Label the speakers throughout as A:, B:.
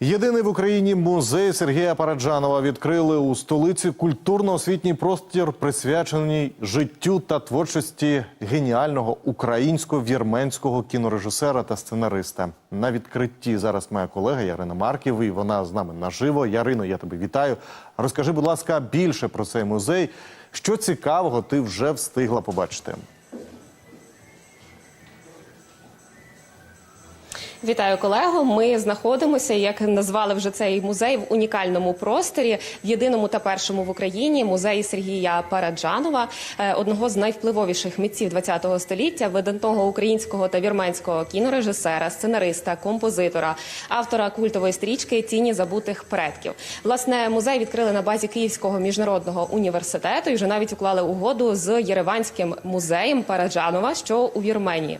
A: Єдиний в Україні музей Сергія Параджанова відкрили у столиці культурно-освітній простір, присвячений життю та творчості геніального українсько-вірменського кінорежисера та сценариста. На відкритті зараз моя колега Ярина Марків, і вона з нами наживо. Ярино, я тебе вітаю. Розкажи, будь ласка, більше про цей музей. Що цікавого ти вже встигла побачити?
B: Вітаю колего. Ми знаходимося, як назвали вже цей музей в унікальному просторі, в єдиному та першому в Україні музеї Сергія Параджанова, е, одного з найвпливовіших митців ХХ століття, видатного українського та вірменського кінорежисера, сценариста, композитора, автора культової стрічки Тіні забутих предків. Власне, музей відкрили на базі Київського міжнародного університету і вже навіть уклали угоду з Єреванським музеєм Параджанова, що у Вірменії.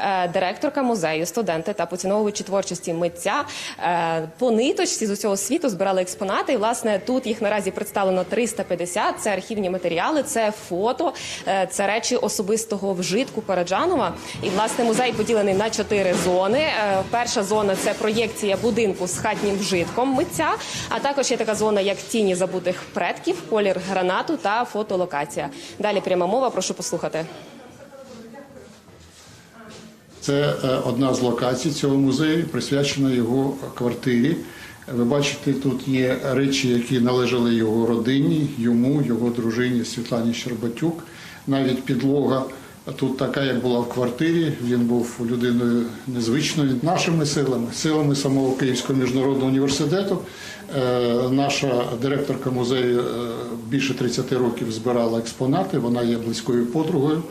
B: Е, Директорка музею, студенти та поціновувачі творчості митця е, по ниточці з усього світу збирали експонати. І власне тут їх наразі представлено 350. Це архівні матеріали, це фото, е, це речі особистого вжитку Параджанова. І власне музей поділений на чотири зони. Е, Перша зона це проєкція будинку з хатнім вжитком митця. А також є така зона, як тіні забутих предків, колір гранату та фотолокація. Далі пряма мова. Прошу послухати.
C: Це е, одна з локацій цього музею, присвячена його квартирі. Ви бачите, тут є речі, які належали його родині, йому, його дружині Світлані Щербатюк. Навіть підлога тут така, як була в квартирі. Він був людиною незвичною. Нашими силами, силами самого Київського міжнародного університету. е, Наша директорка музею е, більше 30 років збирала експонати. Вона є близькою подругою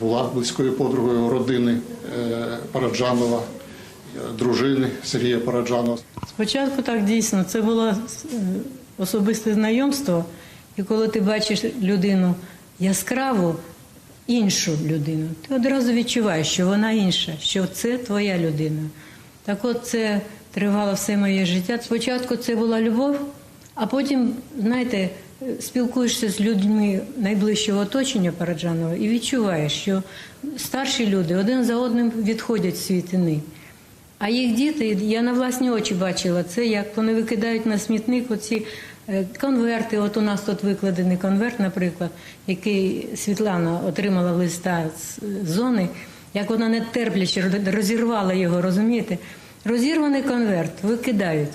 C: була близькою подругою родини е, Параджанова, е, дружини Сергія Параджанова.
D: Спочатку так дійсно це було е, особисте знайомство, і коли ти бачиш людину яскраву, іншу людину, ти одразу відчуваєш, що вона інша, що це твоя людина. Так от це тривало все моє життя. Спочатку це була любов, а потім, знаєте, спілкуєшся з людьми найближчого оточення Параджанова і відчуваєш, що старші люди один за одним відходять з світини. А їх діти, я на власні очі бачила це, як вони викидають на смітник оці е, конверти. От у нас тут викладений конверт, наприклад, який Світлана отримала листа з зони, як вона не терпляче розірвала його, розумієте? Розірваний конверт викидають.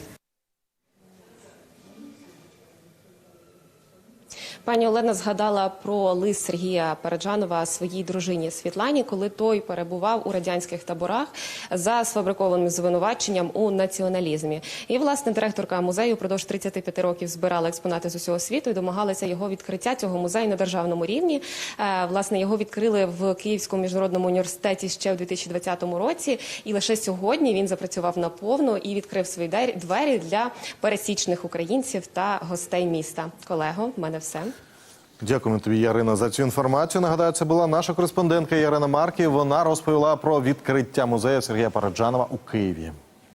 B: Пані Олена згадала про лист Сергія Параджанова своїй дружині Світлані, коли той перебував у радянських таборах за сфабрикованим звинуваченням у націоналізмі. І власне директорка музею впродовж 35 років збирала експонати з усього світу і домагалася його відкриття цього музею на державному рівні. Е, Власне його відкрили в Київському міжнародному університеті ще в 2020 році. І лише сьогодні він запрацював наповну і відкрив свої двері- для пересічних українців та гостей міста. Колего, в мене все.
A: Дякуємо тобі, Ярина, за цю інформацію. Нагадаю, це була наша кореспондентка Ярина Марків. Вона розповіла про відкриття музею Сергія Параджанова у Києві.